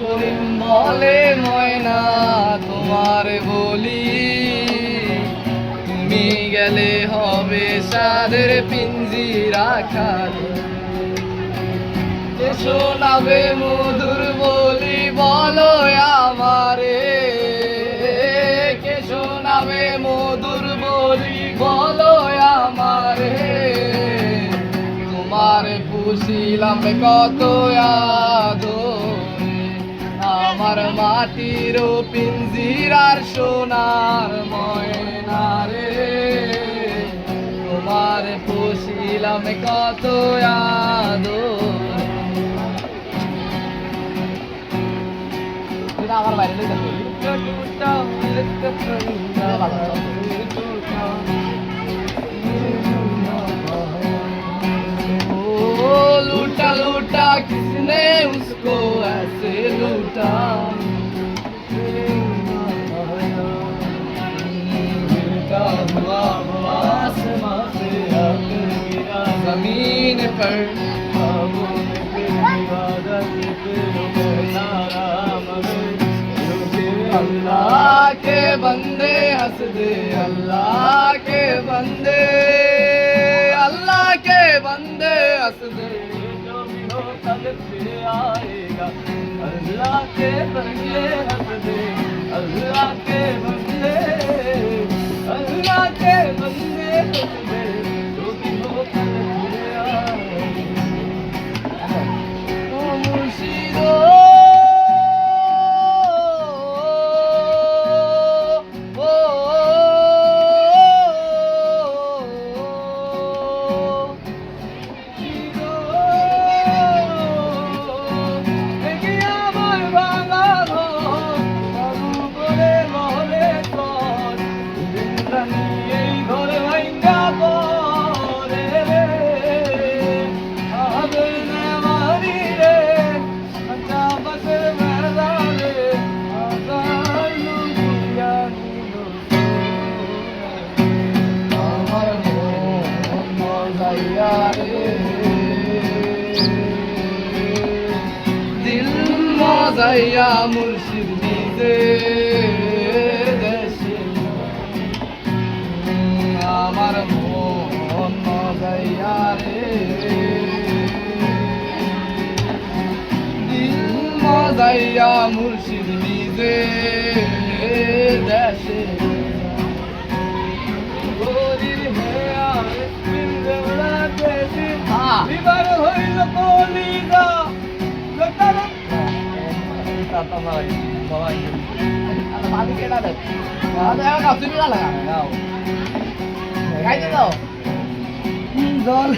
করিম বলে ময়না, তোমার বলি। তুমি গেলে হবে সাদের পিঞ্জিরা খালি যে শোনাবে মধুর বলি বলো আমারে। কে শোনাবে মধুর বলি বলো আমারে। তোমার পুষিলাম কত আদরে। আমার মাটির পিঞ্জিরার সোনার ময়না রে তোমার পুষিলাম কত আদরে এটা আমার বাইরে লই ओ लूटा लूटा किसने उसको जमीन पर अल्लाह के बंदे हंस दे अल्लाह के बंदे अल्लाह के बंदे हंस दे जो भी हो कल फिर आएगा अल्लाह के মজাইয়া মুর্শিদ নিজে আমার মন মজাইয়া রে। দিল মজাইয়া মুর্শিদ Yung kapsi nila lang? Ano? Kaya nyo জল